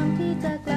ามที่จะ